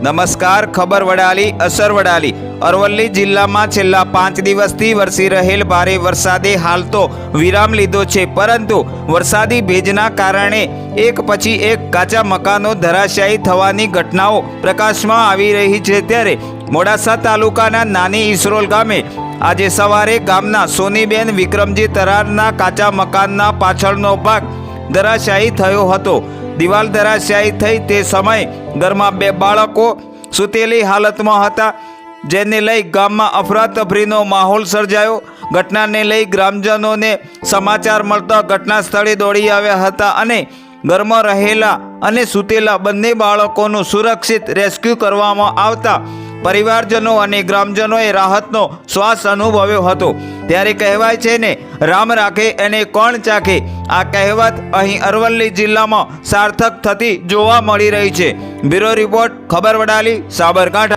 નમસ્કાર, ખબર વડાલી, અસર વડાલી. અરવલ્લી જિલ્લામાં છેલ્લા પાંચ દિવસથી વરસી રહેલ ભારે વરસાદે હાલ તો વિરામ લીધો છે, પરંતુ વરસાદી ભેજના કારણે એક પછી એક કાચા મકાનો ધરાશાયી થવાની ઘટનાઓ પ્રકાશમાં આવી રહી છે. ત્યારે મોડાસા તાલુકાના નાની ઈસરોલ ગામે આજે સવારે ગામના સોનીબેન વિક્રમજી તરારના કાચા મકાનના પાછળનો ભાગ ધરાશાયી થયો હતો. દિવાલ ધરાશાયી થઈ તે સમયે ઘરમાં બે બાળકો સૂતેલી હાલતમાં હતા, જેને લઈ ગામમાં અફરાતફરીનો માહોલ સર્જાયો. ઘટનાને લઈ ગ્રામજનોને સમાચાર મળતા ઘટના સ્થળે દોડી આવ્યા હતા અને ઘરમાં રહેલા અને સૂતેલા બંને બાળકોનું સુરક્ષિત રેસ્ક્યુ કરવામાં આવતા પરિવારજનો અને ગ્રામજનોએ રાહતનો શ્વાસ અનુભવ્યો હતો. ત્યારે કહેવાય છે ને, રામ રાખે એને કોણ ચાખે? આ કહેવત અહીં અરવલ્લી જિલ્લામાં સાર્થક થતી જોવા મળી રહી છે. બ્યુરો રિપોર્ટ, ખબર વડાલી, સાબરકાંઠા.